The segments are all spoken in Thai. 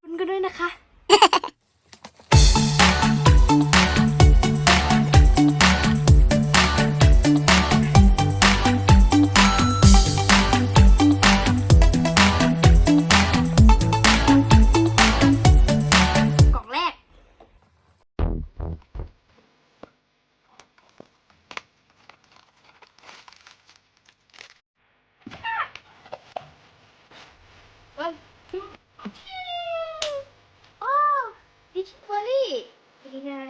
คุณกันด้วยนะคะ กล่องแรก โอ้ดิชิเฟอรี่ ดีนะ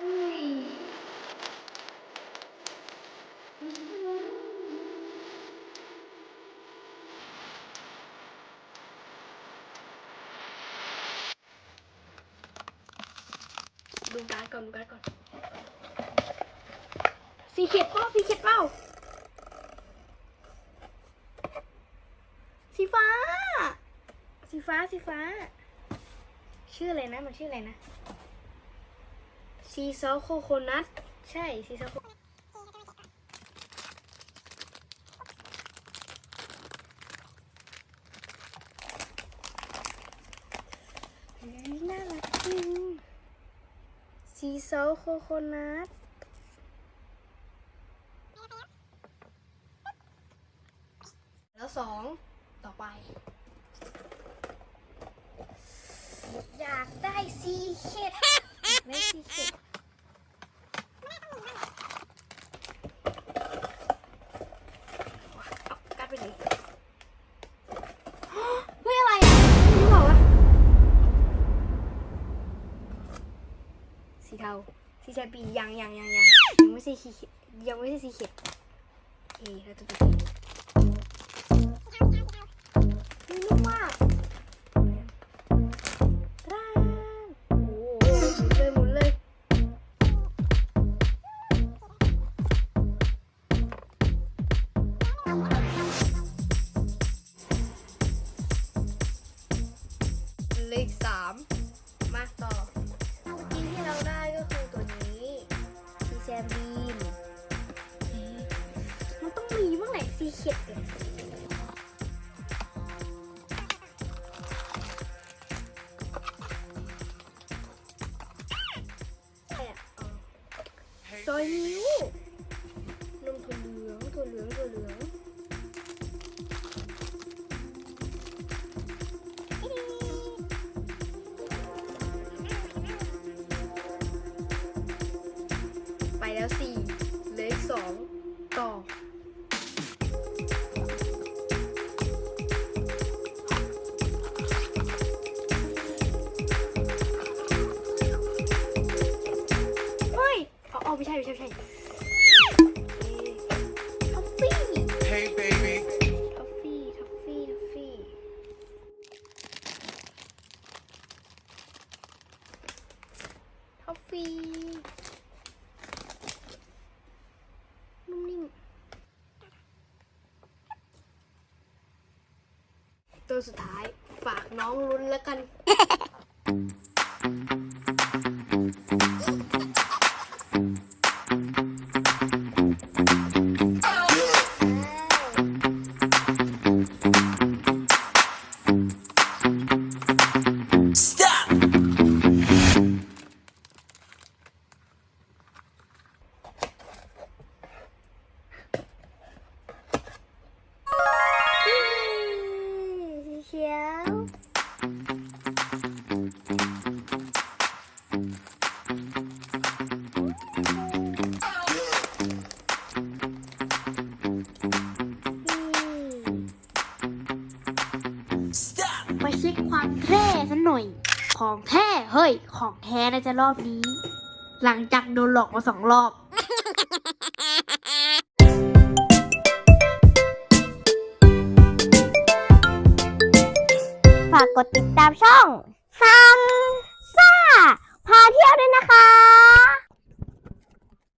อุ้ยดูการ์ดก่อนดูการ์ดก่อนสีเขียดเปล่าสีเขียดเปล่าสีฟ้า สีฟ้าสีฟ้า ชื่ออะไรนะ มันชื่ออะไรนะ ซีซอโคโคนัทใช่ซีซอโคน่ารักจริงซีซอโคโคนัทแล้วสองต่อไป อยากได้ซีเค็ดได้ซีเค็ดเอากัดไปเลยเฮ้ยอะไรอะนี่เปล่าวะสีเทาสีชาปียังยังยังยังยังไม่ใช่ซีเค็ดยังไม่ใช่ซีเค็ดโอเคเราจะไปดูนี่ สามมาต่อเมื่อกี้ที่เราได้ก็คือตัวนี้ซีแซมบีนเอ๊ะมันต้องมีบ้างแหละซีเข็ดเนี่ยซอยนิ้ว แล้วสี่เหลือสองต่อเฮ้ยเอาเอาไม่ใช่ไม่ใช่ไม่ใช่ สุดท้าย ฝากน้องลุ้นแล้วกัน มาเช็คความแท้สันหน่อย ของแท้เฮ้ย ของแท้นะจะรอบนี้ หลังจากโดนหลอกมาสองรอบ ดติดตามช่องซัมซ่าพาเที่ยวด้วยนะคะ